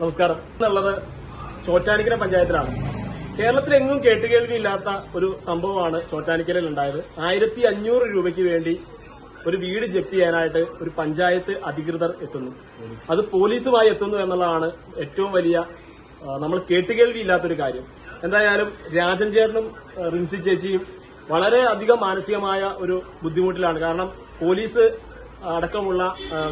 നമസ്കാരം. എന്നുള്ളത് ചോറ്റാനിക്കര പഞ്ചായത്തിലാണ്. കേരളത്തിലെങ്ങും കേട്ടുകേൾവിയില്ലാത്ത ഒരു സംഭവമാണ് ചോറ്റാനിക്കരയിൽ ഉണ്ടായത്. ആയിരത്തി അഞ്ഞൂറ് രൂപയ്ക്ക് വേണ്ടി ഒരു വീട് ജപ്തി ചെയ്യാനായിട്ട് ഒരു പഞ്ചായത്ത് അധികൃതർ എത്തുന്നു. അത് പോലീസുമായി എത്തുന്നു എന്നുള്ളതാണ് ഏറ്റവും വലിയ നമ്മൾ നമ്മൾ കേട്ടുകേൾവിയില്ലാത്തൊരു കാര്യം. എന്തായാലും രാജൻ ചേരനും റിൻസി ചേച്ചിയും വളരെ അധികം മാനസികമായ ഒരു ബുദ്ധിമുട്ടിലാണ്. കാരണം പോലീസ് അടക്കമുള്ള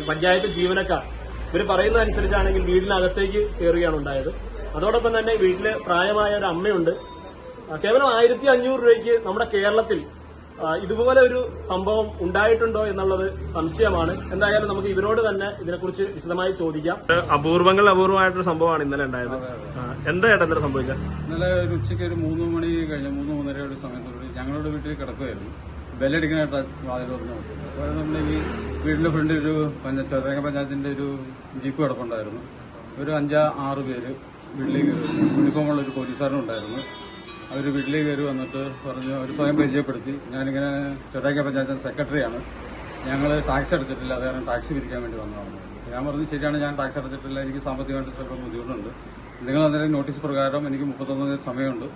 പഞ്ചായത്ത് ജീവനക്കാർ ഇവർ പറയുന്ന അനുസരിച്ചാണെങ്കിൽ വീടിനകത്തേക്ക് കയറുകയാണ് ഉണ്ടായത്. അതോടൊപ്പം തന്നെ വീട്ടിലെ പ്രായമായ ഒരു അമ്മയുണ്ട്. കേവലം ആയിരത്തി അഞ്ഞൂറ് രൂപയ്ക്ക് നമ്മുടെ കേരളത്തിൽ ഇതുപോലെ ഒരു സംഭവം ഉണ്ടായിട്ടുണ്ടോ എന്നുള്ളത് സംശയമാണ്. എന്തായാലും നമുക്ക് ഇവരോട് തന്നെ ഇതിനെക്കുറിച്ച് വിശദമായി ചോദിക്കാം. അപൂർവങ്ങൾ അപൂർവമായിട്ടൊരു സംഭവമാണ് ഇന്നലെ ഉണ്ടായത്. എന്താ ഇന്നലെ സംഭവിച്ചത്? ഇന്നലെ ഒരു ഉച്ചയ്ക്ക് ഒരു മൂന്ന് മണി കഴിഞ്ഞ മൂന്ന് മൂന്നരയുടെ സമയത്തോട് ഞങ്ങളുടെ വീട്ടിൽ കിടക്കുമായിരുന്നു ബെല്ലടിക്കാനായിട്ട് വാതിൽ തുറന്നു അപ്പോൾ നമ്മുടെ ഈ വീടിന്റെ ഫ്രണ്ടിൽ ഒരു പഞ്ചായത്ത് ചതുരംഗ പഞ്ചായത്തിന്റെ ഒരു ജീപ്പ് കിടപ്പുണ്ടായിരുന്നു. ഒരു അഞ്ചാ ആറ് പേര് വീട്ടിലേക്ക് യൂണിഫോമുള്ള ഒരു പോലീസുകാരനും ഉണ്ടായിരുന്നു. അവർ വീട്ടിലേക്ക് കയറി വന്നിട്ട് പറഞ്ഞു അവർ സ്വയം പരിചയപ്പെടുത്തി. ഞാനിങ്ങനെ ചെറുതാക്കിയ പഞ്ചായത്തിന്റെ സെക്രട്ടറിയാണ് ഞങ്ങൾ ടാക്സ് അടച്ചിട്ടില്ല. അത് കാരണം ടാക്സി പിരിക്കാൻ വേണ്ടി വന്നതാണ്. ഞാൻ പറഞ്ഞു ശരിയാണ് ഞാൻ ടാക്സ് അടച്ചിട്ടില്ല. എനിക്ക് സാമ്പത്തികമായിട്ട് സ്വല്പം ബുദ്ധിമുട്ടുണ്ട്. നിങ്ങൾ അന്നേരം നോട്ടീസ് പ്രകാരം എനിക്ക് മുപ്പത്തൊന്നാം തീയതി സമയമുണ്ട്.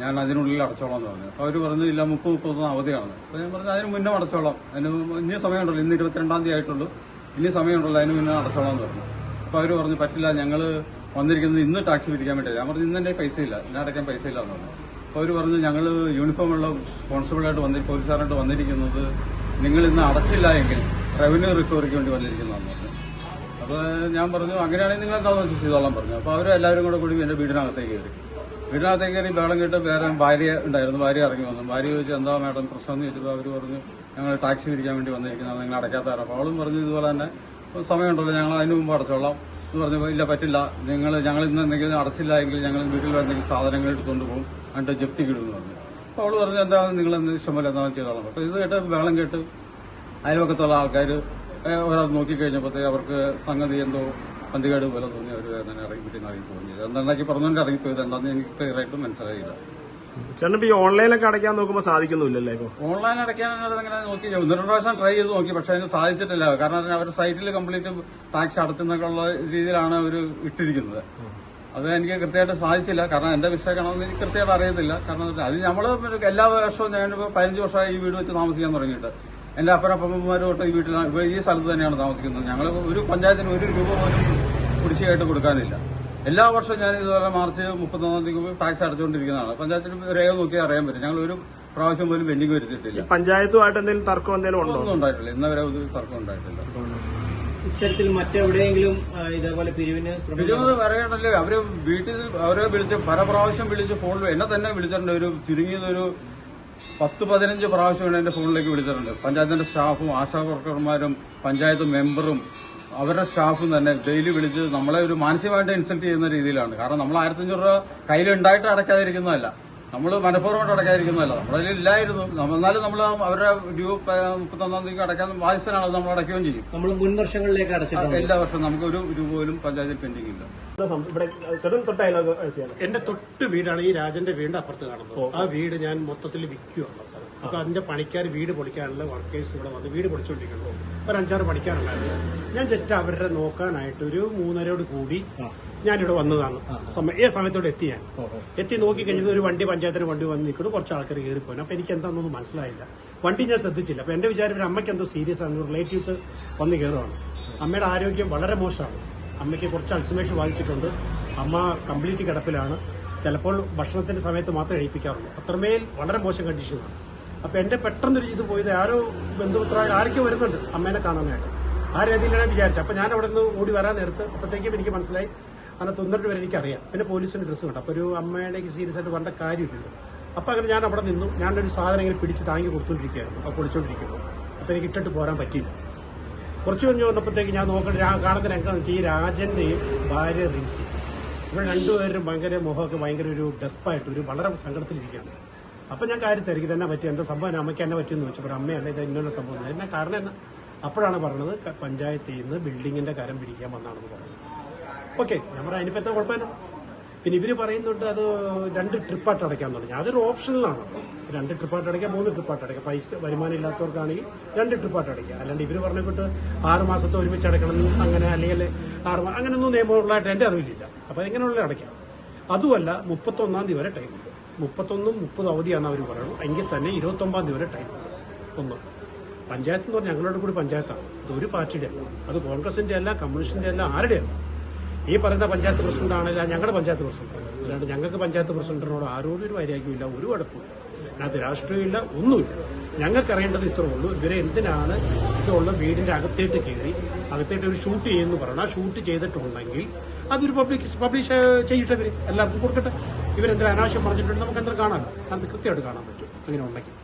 ഞാൻ അതിനുള്ളിൽ അടച്ചോളാം എന്ന് പറഞ്ഞു. അപ്പോൾ അവർ പറഞ്ഞു ഇല്ല മുപ്പത് മുപ്പത്തൊന്ന് അവധിയാണ്. അപ്പോൾ ഞാൻ പറഞ്ഞു അതിന് മുന്നേ അടച്ചോളാം. അതിന് ഇനി സമയമുണ്ടല്ലോ ഇന്ന് ഇരുപത്തിരണ്ടാം തീയതി ആയിട്ടുള്ളൂ. ഇനി സമയമുണ്ടല്ലോ അതിന് മുന്നേ അടച്ചോളാം എന്ന് പറഞ്ഞു. അപ്പോൾ അവർ പറഞ്ഞു പറ്റില്ല ഞങ്ങൾ വന്നിരിക്കുന്നത് ഇന്ന് ടാക്സി പിരിക്കാൻ വേണ്ടി ഞാൻ പറഞ്ഞു ഇന്ന് എന്റെ പൈസ ഇല്ല ഇന്ന് അടയ്ക്കാൻ പൈസ ഇല്ല എന്ന് പറഞ്ഞു. അപ്പോൾ അവർ പറഞ്ഞു ഞങ്ങൾ യൂണിഫോമുള്ള കോൺസ്റ്റബിളായിട്ട് വന്നി പോലീസുകാരായിട്ട് വന്നിരിക്കുന്നത് നിങ്ങൾ ഇന്ന് അടച്ചില്ല എങ്കിൽ റവന്യൂ റിക്കവറിക്ക് വേണ്ടി വന്നിരിക്കുന്നതെന്ന് പറഞ്ഞു. അപ്പോൾ ഞാൻ പറഞ്ഞു അങ്ങനെയാണെങ്കിൽ നിങ്ങൾ എന്താണെന്ന് വെച്ചാൽ ചെയ്തോളാം പറഞ്ഞു. അപ്പോൾ അവരെല്ലാവരും കൂടെ കൂടി എന്റെ വീടിനകത്തേക്ക് കയറി. വീടിനകത്തേക്ക് കയറി ബഹളം കേട്ട് വേറെ ഭാര്യ ഉണ്ടായിരുന്നു. ഭാര്യ ഇറങ്ങി വന്നു. ഭാര്യ ചോദിച്ചു എന്താ മാഡം പ്രശ്നം എന്ന് ചോദിച്ചപ്പോൾ അവർ പറഞ്ഞു ഞങ്ങൾ ടാക്സി പിരിക്കാൻ വേണ്ടി വന്നിരിക്കുന്നതാണ് നിങ്ങൾ അടയ്ക്കാത്തവരാണ് അപ്പോൾ അവളും പറഞ്ഞു ഇതുപോലെ തന്നെ സമയമുണ്ടല്ലോ. ഞങ്ങൾ അതിന് മുമ്പ് അടച്ചോളാം. എന്ന് പറഞ്ഞപ്പോൾ ഇല്ല പറ്റില്ല. നിങ്ങൾ ഞങ്ങൾ ഇന്ന് എന്തെങ്കിലും അടച്ചില്ല എങ്കിൽ ഞങ്ങൾ വീട്ടിൽ എന്തെങ്കിലും സാധനങ്ങൾ എടുത്തുകൊണ്ട് പോകും. എന്നിട്ട് കിടുന്നു പറഞ്ഞു. അപ്പോൾ അവൾ പറഞ്ഞു എന്താണ് നിങ്ങൾ എന്ത് ഇഷ്ടമല്ല എന്താ ചെയ്തോളാം. അപ്പോൾ ഇത് കേട്ട് ബഹളം കേട്ട് അയൽവക്കത്തുള്ള ആൾക്കാർ ഒരാൾ നോക്കിക്കഴിഞ്ഞപ്പോഴത്തേക്ക് അവർക്ക് സംഗതി എന്തോ പന്തികേട് പോലെ തോന്നി അവർ തന്നെ ഇറങ്ങി വീട്ടിൽ നിന്ന് ഇറങ്ങി തോന്നി എന്താക്കി പറഞ്ഞുകൊണ്ട് ഇറങ്ങിപ്പോയത് എന്താണെന്ന് എനിക്ക് ക്ലിയർ ആയിട്ട് മനസ്സിലായില്ല. ചേട്ടൻ ഇപ്പൊ ഈ ഓൺലൈനൊക്കെ അടയ്ക്കാൻ നോക്കുമ്പോൾ സാധിക്കുന്നില്ലല്ലേ ഇപ്പൊ? ഓൺലൈൻ അടയ്ക്കാൻ അങ്ങനെ നോക്കി. ഒന്ന് രണ്ട് പ്രാവശ്യം ട്രൈ ചെയ്ത് നോക്കി പക്ഷെ അതിന് സാധിച്ചിട്ടില്ല. കാരണം അതിന് അവരുടെ സൈറ്റിൽ കംപ്ലീറ്റ് ടാക്സ് അടച്ചെന്നൊക്കെയുള്ള രീതിയിലാണ് അവർ ഇട്ടിരിക്കുന്നത്. അത് എനിക്ക് കൃത്യമായിട്ട് സാധിച്ചില്ല. കാരണം എന്റെ മിസ്റ്റേക്ക് ആണോ എന്ന് എനിക്ക് കൃത്യമായിട്ട് അറിയത്തില്ല. കാരണം അത് നമ്മൾ എല്ലാ വർഷവും ഞാനിപ്പോൾ പതിനഞ്ച് വർഷമായി ഈ വീട് വെച്ച് താമസിക്കാൻ തുടങ്ങിയിട്ട്. എന്റെ അപ്പനപ്പന്മാർ തൊട്ട് ഈ വീട്ടിലാണ് ഇപ്പോൾ ഈ സ്ഥലത്ത് തന്നെയാണ് താമസിക്കുന്നത്. ഞങ്ങൾ ഒരു പഞ്ചായത്തിന് ഒരു രൂപ പോലും കുടിശ്ശികയായിട്ട് കൊടുക്കാനില്ല. എല്ലാ വർഷവും ഞാൻ ഇതുപോലെ മാർച്ച് മുപ്പത്തൊന്നാം തീയതി ടാക്സ് അടച്ചുകൊണ്ടിരിക്കുന്നതാണ് പഞ്ചായത്തിന് രേഖ നോക്കിയാൽ അറിയാൻ പറ്റും. ഞങ്ങൾ ഒരു പ്രാവശ്യം പോലും വെല്ലിങ് വരുത്തിയിട്ടില്ല. പഞ്ചായത്തുമായിട്ട് എന്തെങ്കിലും തർക്കം എന്തെങ്കിലും ഉണ്ടോ? ഒന്നും ഉണ്ടായിട്ടില്ല. ഇന്നവരെ ഒരു തർക്കം ഉണ്ടായിട്ടില്ല. ഇത്തരത്തിൽ മറ്റെവിടെയെങ്കിലും ഇതേപോലെ പിരിവിന് പിരിവ് പറയണല്ലേ അവർ വീട്ടിൽ അവരെ വിളിച്ച് പല പ്രാവശ്യം വിളിച്ച് ഫോണിൽ എന്നെ തന്നെ വിളിച്ചിട്ടുണ്ട്. ഒരു ചുരുങ്ങിയത് ഒരു പത്ത് പതിനഞ്ച് പ്രാവശ്യം എന്റെ ഫോണിലേക്ക് വിളിച്ചിട്ടുണ്ട്. പഞ്ചായത്തിന്റെ സ്റ്റാഫും ആശാ വർക്കർമാരും പഞ്ചായത്ത് മെമ്പറും അവരുടെ സ്റ്റാഫും തന്നെ ഡെയിലി വിളിച്ച് നമ്മളെ ഒരു മാനസികമായിട്ട് ഇൻസൾട്ട് ചെയ്യുന്ന രീതിയിലാണ്. കാരണം നമ്മൾ ആയിരത്തഞ്ഞൂറ് രൂപ കയ്യിലുണ്ടായിട്ട് അടയ്ക്കാതിരിക്കുന്നതല്ല. നമ്മൾ മനഃപൂർവമായിട്ട് അടയ്ക്കാതിരിക്കുന്നതല്ല നമ്മുടെ കയ്യിൽ ഇല്ലായിരുന്നു. എന്നാലും നമ്മൾ അവരുടെ ഡ്യൂ മുപ്പത്തൊന്നാം തീയതി അടയ്ക്കാൻ ബാധ്യസ്ഥനാണ് നമ്മൾ അടയ്ക്കുകയും ചെയ്യും. നമ്മൾ മുൻ വർഷങ്ങളിലേക്ക് അടച്ചിട്ടുണ്ട്. എല്ലാ വർഷവും നമുക്ക് ഒരു രൂപ പോലും പഞ്ചായത്തിൽ പെൻഡിംഗ് ഇല്ല. എന്റെ തൊട്ട് വീടാണ് ഈ രാജന്റെ വീട് അപ്പുറത്ത് കാണുന്നത്. ആ വീട് ഞാൻ മൊത്തത്തിൽ വിൽക്കുകയാണ് സാർ. അപ്പൊ അതിന്റെ പണിക്കാർ വീട് പൊളിക്കാനുള്ള വർക്കേഴ്സ് ഇവിടെ വന്ന് വീട് പൊളിച്ചുകൊണ്ടിരിക്കുന്നു ഒരു അഞ്ചാറ് പണിക്കാരുണ്ടായിരുന്നു. ഞാൻ ജസ്റ്റ് അവരുടെ നോക്കാനായിട്ട് ഒരു മൂന്നരയോട് കൂടി ഞാനിവിടെ വന്നതാണ്. സമയം ഏ സമയത്തോടെ എത്തി ഞാൻ. എത്തി നോക്കി കഴിഞ്ഞപ്പോൾ ഒരു വണ്ടി പഞ്ചായത്തിന് വണ്ടി വന്ന് നിൽക്കുന്നു കുറച്ച് ആൾക്കാർ കയറിപ്പോയി. അപ്പൊ എനിക്ക് എന്താണെന്നൊന്നും മനസ്സിലായില്ല. വണ്ടി ഞാൻ ശ്രദ്ധിച്ചില്ല. അപ്പൊ എന്റെ വിചാരം അമ്മയ്ക്ക് എന്തോ സീരിയസ് ആണ്. റിലേറ്റീവ്സ് വന്ന് കയറുവാണ്. അമ്മയുടെ ആരോഗ്യം വളരെ മോശമാണ്. അമ്മയ്ക്ക് കുറച്ച് അൾസമേഷൻ ബാധിച്ചിട്ടുണ്ട്. അമ്മ കംപ്ലീറ്റ് കിടപ്പിലാണ്. ചിലപ്പോൾ ഭക്ഷണത്തിന്റെ സമയത്ത് മാത്രമേ എഴുപ്പിക്കാറുള്ളൂ അത്രമേൽ വളരെ മോശം കണ്ടീഷനാണ് അപ്പൊ എന്റെ പെട്ടെന്നൊരു ഇത് പോയത് ആരോ ബന്ധുമിത്രായ ആരൊക്കെ വരുന്നുണ്ട് അമ്മേനെ കാണാനായിട്ട്. ആ രീതിയിലാണ് വിചാരിച്ചത്. അപ്പൊ ഞാൻ അവിടെ നിന്ന് ഓടി വരാൻ നേരത്ത് അപ്പോഴത്തേക്കും എനിക്ക് മനസ്സിലായി അങ്ങനെ തൊന്നിട്ട് വരെ എനിക്കറിയാം. പിന്നെ പോലീസിന്റെ ഡ്രസ്സ് കണ്ടു. അപ്പോൾ ഒരു അമ്മയുടെ സീരിയസ് ആയിട്ട് വേണ്ട കാര്യമില്ലല്ലോ. അപ്പോൾ അങ്ങനെ ഞാൻ അവിടെ നിന്നു. ഞാനൊരു സാധനം ഇങ്ങനെ പിടിച്ച് താങ്ങി കൊടുത്തോണ്ടിരിക്കുകയായിരുന്നു. അപ്പോൾ പൊളിച്ചോണ്ടിരിക്കുന്നു. അപ്പോൾ എനിക്ക് ഇട്ടിട്ട് പോരാൻ പറ്റിയില്ല. കുറച്ച് കഴിഞ്ഞ് വന്നപ്പോഴത്തേക്ക് ഞാൻ നോക്കേണ്ട ഞാൻ കാണുന്ന രംഗം വെച്ചാൽ ഈ രാജന്റെയും ഭാര്യ റിൻസി. ഇവിടെ രണ്ടുപേരും ഭയങ്കര മുഖമൊക്കെ ഭയങ്കര ഒരു ഡെസ്പായിട്ട് ഒരു വളരെ സങ്കടത്തിലിരിക്കുകയാണ്. അപ്പോൾ ഞാൻ കാര്യം തിരക്കി തന്നെ പറ്റി എന്താ സംഭവം? അമ്മയ്ക്ക് എന്നെ പറ്റിയെന്ന് ചോദിച്ചപ്പോൾ അമ്മയല്ല ഇത് ഇന്നൊരു സംഭവം എന്നാ. കാരണം എന്നാ? അപ്പോഴാണ് പറഞ്ഞത് പഞ്ചായത്തിൽ നിന്ന് ബിൽഡിങ്ങിന്റെ കരം പിടിക്കാൻ വന്നാണെന്ന് പറഞ്ഞത് ഓക്കെ ഞാൻ പറയാം അതിനിപ്പോ എന്താ കുഴപ്പമില്ല. പിന്നെ ഇവർ പറയുന്നുണ്ട് അത് രണ്ട് ട്രിപ്പായിട്ട് അടയ്ക്കാൻ തുടങ്ങി. അതൊരു ഓപ്ഷനിലാണ് രണ്ട് ട്രിപ്പായിട്ട് അടയ്ക്കാം മൂന്ന് ട്രിപ്പായിട്ട് അടയ്ക്കാം. പൈസ വരുമാനം ഇല്ലാത്തവർക്കാണെങ്കിൽ രണ്ട് ട്രിപ്പായിട്ട് അടയ്ക്കാം. അല്ലാണ്ട് ഇവർ പറഞ്ഞിട്ട് ആറ് മാസത്തെ ഒരുമിച്ച് അടയ്ക്കണം അങ്ങനെ അല്ലെങ്കിൽ ആറ് മാ- അങ്ങനെയൊന്നും നിയമമുള്ളതായിട്ട് എന്റെ അറിവിലില്ല. അപ്പൊ എങ്ങനെയുള്ള അടയ്ക്കാം. അതുമല്ല മുപ്പത്തൊന്നാം തീയതി വരെ ടൈം മുപ്പത്തൊന്നും മുപ്പത് അവധിയാണ് അവർ പറയുന്നത് എങ്കിൽ തന്നെ ഇരുപത്തൊമ്പതാം തീയതി വരെ ടൈം ഒന്ന്. പഞ്ചായത്ത് എന്ന് പറഞ്ഞാൽ ഞങ്ങളുടെ കൂടി പഞ്ചായത്താണ്. അത് ഒരു പാർട്ടിയുടെ അത് കോൺഗ്രസിന്റെ അല്ല കമ്മ്യൂണിസ്റ്റിന്റെ അല്ല ആരുടെ അല്ല ഈ പറയുന്ന പഞ്ചായത്ത് പ്രസിഡന്റ് ഞങ്ങളുടെ പഞ്ചായത്ത് പ്രസിഡന്റ്. അല്ലാണ്ട് ഞങ്ങൾക്ക് പഞ്ചായത്ത് പ്രസിഡന്റിനോട് ആരോടും ഒരു വൈരാഗ്യമില്ല ഒരു കുഴപ്പമില്ല അതിനകത്ത് രാഷ്ട്രീയമില്ല ഒന്നുമില്ല. ഞങ്ങൾക്ക് അറിയേണ്ടത് ഇത്രേ ഉള്ളൂ. ഇവരെ എന്തിനാണ് ഇതുള്ള വീടിന്റെ അകത്തേട്ട് കയറി അകത്തേട്ട് ഒരു ഷൂട്ട് ചെയ്യുന്ന പറഞ്ഞാൽ ഷൂട്ട് ചെയ്തിട്ടുണ്ടെങ്കിൽ അതൊരു പബ്ലിക് പബ്ലിഷ് ചെയ്യട്ടെ ഇവർ എല്ലാവർക്കും കൊടുക്കട്ടെ. ഇവരെന്തെങ്കിലും അനാവശ്യം പറഞ്ഞിട്ടുണ്ട്? നമുക്ക് എന്തെങ്കിലും കാണാമല്ലോ അത് കൃത്യമായിട്ട് കാണാൻ പറ്റും. അങ്ങനെ ഉണ്ടെങ്കിൽ.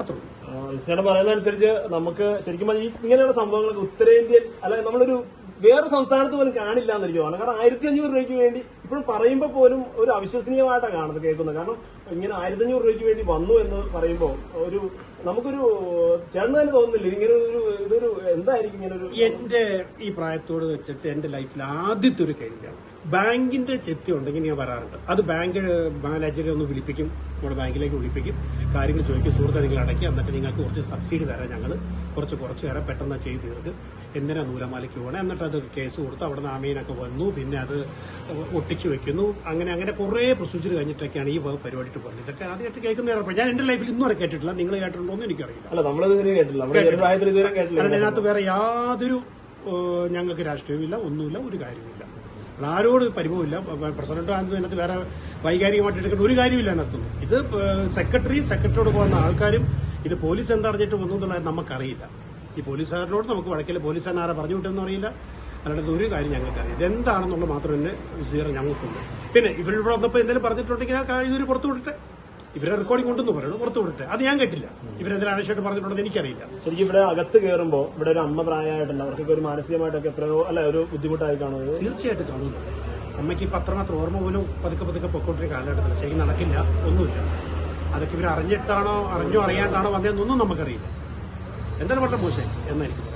അത്രേ പറയുന്നതനുസരിച്ച് നമുക്ക് ശരിക്കും ഇങ്ങനെയുള്ള സംഭവങ്ങൾക്ക് ഉത്തരേന്ത്യൻ അല്ല നമ്മളൊരു വേറെ സംസ്ഥാനത്ത് പോലും കാണില്ല എന്നെനിക്ക് തോന്നുന്നു കാരണം ആയിരത്തി അഞ്ഞൂറ് രൂപയ്ക്ക് വേണ്ടി ഇപ്പോഴും പറയുമ്പോൾ പോലും ഒരു അവിശ്വസനീയമായിട്ടാണ് കാണുന്നത് കേൾക്കുന്നത്. കാരണം ഇങ്ങനെ ആയിരത്തി അഞ്ഞൂറ് രൂപയ്ക്ക് വേണ്ടി വന്നു എന്ന് പറയുമ്പോൾ ഒരു നമുക്കൊരു ചേർന്ന് തന്നെ തോന്നുന്നില്ല. ഇങ്ങനെ ഒരു ഇതൊരു എന്തായിരിക്കും ഇങ്ങനെ ഒരു എന്റെ ഈ പ്രായത്തോട് വെച്ചിട്ട് എന്റെ ലൈഫിൽ ആദ്യത്തെ ഒരു കാര്യമാണ് ബാങ്കിന്റെ ചെത്തി ഉണ്ടെങ്കിൽ ഞാൻ പറയാറുണ്ട്. അത് ബാങ്ക് മാനേജറെ ഒന്ന് വിളിപ്പിക്കും നമ്മുടെ ബാങ്കിലേക്ക് വിളിപ്പിക്കും. കാര്യങ്ങൾ ചോദിക്കും സുഹൃത്തെ നിങ്ങൾ അടയ്ക്കുക എന്നിട്ട് നിങ്ങൾക്ക് കുറച്ച് സബ്സിഡി തരാം ഞങ്ങൾ കുറച്ച് കുറച്ച് തരാം പെട്ടെന്ന് ചെയ്ത് തീർക്ക്. എന്തിനാ നൂലമാലയ്ക്ക് പോകണം എന്നിട്ട് അത് കേസ് കൊടുത്ത് അവിടെ നിന്ന് ആമീനൊക്കെ വന്നു പിന്നെ അത് ഒട്ടിച്ചു വെക്കുന്നു. അങ്ങനെ അങ്ങനെ കുറേ പ്രൊസീജിയർ കഴിഞ്ഞിട്ടൊക്കെയാണ് ഈ പരിപാടിയിട്ട് പോകുന്നത് ഇതൊക്കെ ആദ്യമായിട്ട് കേൾക്കുന്ന ഞാൻ എന്റെ ലൈഫിൽ ഇന്നും വരെ കേട്ടിട്ടില്ല. നിങ്ങൾ കേട്ടിട്ടുണ്ടോ എന്ന് എനിക്കറിയില്ല. അല്ല നമ്മൾ കാരണം ഇതിനകത്ത് വേറെ യാതൊരു ഞങ്ങൾക്ക് ഞങ്ങൾക്ക് രാഷ്ട്രീയമില്ല ഒന്നുമില്ല ഒരു കാര്യമില്ല ആരോട് പരിഭവമില്ല. പ്രസിഡന്റ് ആണെന്ന് ഇതിനകത്ത് വേറെ വൈകാരികമായിട്ട് എടുക്കേണ്ട ഒരു കാര്യമില്ല അതിനകത്തൊന്നും ഇത് സെക്രട്ടറി സെക്രട്ടറിയോട് പോകുന്ന ആൾക്കാരും ഇത് പോലീസ് എന്താ അറിഞ്ഞിട്ട് വന്നു എന്നുള്ളത് നമുക്കറിയില്ല. ഈ പോലീസുകാരനോട് നമുക്ക് വഴക്കില്ല പോലീസുകാരൻ ആരെ പറഞ്ഞു വിട്ടെന്ന് അറിയില്ല. അല്ലാണ്ട് ഒരു കാര്യം ഞങ്ങൾക്കറിയാം ഇതെന്താണെന്നുള്ളത് ഇതെന്താണെന്നുള്ള മാത്രം തന്നെ വിശദീകരണം ഞങ്ങൾക്കുണ്ട്. പിന്നെ ഇവിടെ വന്നപ്പോൾ എന്തെങ്കിലും പറഞ്ഞിട്ടുണ്ടെങ്കിൽ ആ ഇവർ പുറത്തു വിടട്ടെ ഇവരെ റെക്കോർഡിംഗ് ഉണ്ടെന്ന് പറയുന്നു പുറത്തു വിടട്ടെ. അത് ഞാൻ കേട്ടില്ല. ഇവരെന്തെങ്കിലും അനാവശ്യമായിട്ട് പറഞ്ഞിട്ടുണ്ടെന്ന് എനിക്കറിയില്ല. ശരിക്കും ഇവിടെ അകത്ത് കയറുമ്പോ ഇവിടെ ഒരു അമ്മ പ്രായമായിട്ടുണ്ട് അവർക്കൊക്കെ ഒരു മാനസികമായിട്ടൊക്കെ എത്രയോ അല്ല ഒരു ബുദ്ധിമുട്ടായി കാണുന്നത്. തീർച്ചയായിട്ടും കാണുന്നു അമ്മയ്ക്ക് ഇപ്പം അത്രമാത്രം ഓർമ്മ പോലും പതുക്കെ പതുക്കെ പൊക്കോട്ടൊരു കാലഘട്ടത്തിൽ ശരിക്കും നടക്കില്ല. ഒന്നുമില്ല. അതൊക്കെ ഇവർ അറിഞ്ഞിട്ടാണോ അറിഞ്ഞോ അറിയാണ്ടാണോ വന്നതെന്നൊന്നും നമുക്കറിയില്ല. എന്തായാലും വളരെ മോശമായി എന്നായിരിക്കും.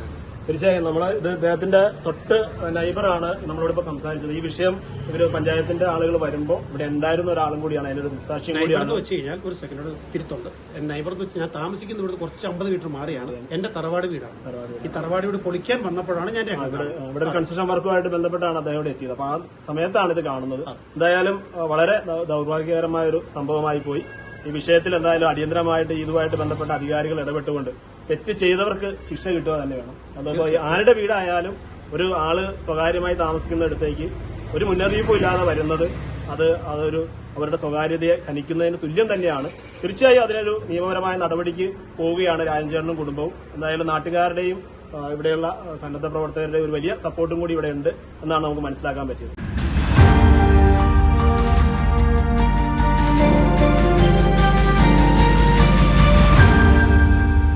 തീർച്ചയായും നമ്മൾ ഇത് ഇദ്ദേഹത്തിന്റെ തൊട്ട് നൈബറാണ് നമ്മളോട് ഇപ്പോൾ സംസാരിച്ചത്. ഈ വിഷയം ഇവർ പഞ്ചായത്തിന്റെ ആളുകൾ വരുമ്പോൾ ഇവിടെ ഉണ്ടായിരുന്ന ഒരാളും കൂടിയാണ്. അതിന്റെ നൈബർ കൂടിയാണ്. എന്ന് വെച്ച് കഴിഞ്ഞാൽ ഒരു സെക്കൻഡ് തിരുത്തുണ്ട്. നൈബർ എന്ന് വെച്ച് ഞാൻ താമസിക്കുന്ന ഇവിടുന്ന് കുറച്ച് അമ്പത് മീറ്റർ മാറിയാണ്. എന്റെ തറവാട് വീടാണ്. ഈ തറവാട് വീട് പൊളിക്കാൻ വന്നപ്പോഴാണ് ഞാൻ ഇവിടെ ഒരു കൺസ്ട്രക്ഷൻ വർക്കുമായിട്ട് ബന്ധപ്പെട്ടാണ് അദ്ദേഹം ഇവിടെ എത്തിയത്. അപ്പൊ ആ സമയത്താണ് ഇത് കാണുന്നത്. എന്തായാലും വളരെ ദൗർഭാഗ്യകരമായ ഒരു സംഭവമായി പോയി. ഈ വിഷയത്തിൽ എന്തായാലും അടിയന്തരമായിട്ട് ഇതുമായിട്ട് ബന്ധപ്പെട്ട അധികാരികൾ ഇടപെട്ടുകൊണ്ട് തെറ്റ് ചെയ്തവർക്ക് ശിക്ഷ കിട്ടുക തന്നെ വേണം. അതിപ്പോ ആരുടെ വീടായാലും ഒരു ആൾ സ്വകാര്യമായി താമസിക്കുന്നിടത്തേക്ക് ഒരു മുന്നറിയിപ്പും ഇല്ലാതെ വരുന്നത് അത് അതൊരു അവരുടെ സ്വകാര്യതയെ ഖനിക്കുന്നതിന് തുല്യം തന്നെയാണ്. തീർച്ചയായും അതിനൊരു നിയമപരമായ നടപടിക്ക് പോവുകയാണ് രാജൻചേട്ടനും കുടുംബവും. എന്തായാലും നാട്ടുകാരുടെയും ഇവിടെയുള്ള സന്നദ്ധ പ്രവർത്തകരുടെ ഒരു വലിയ സപ്പോർട്ടും കൂടി ഇവിടെ ഉണ്ട് എന്നാണ് നമുക്ക് മനസ്സിലാക്കാൻ പറ്റിയത്.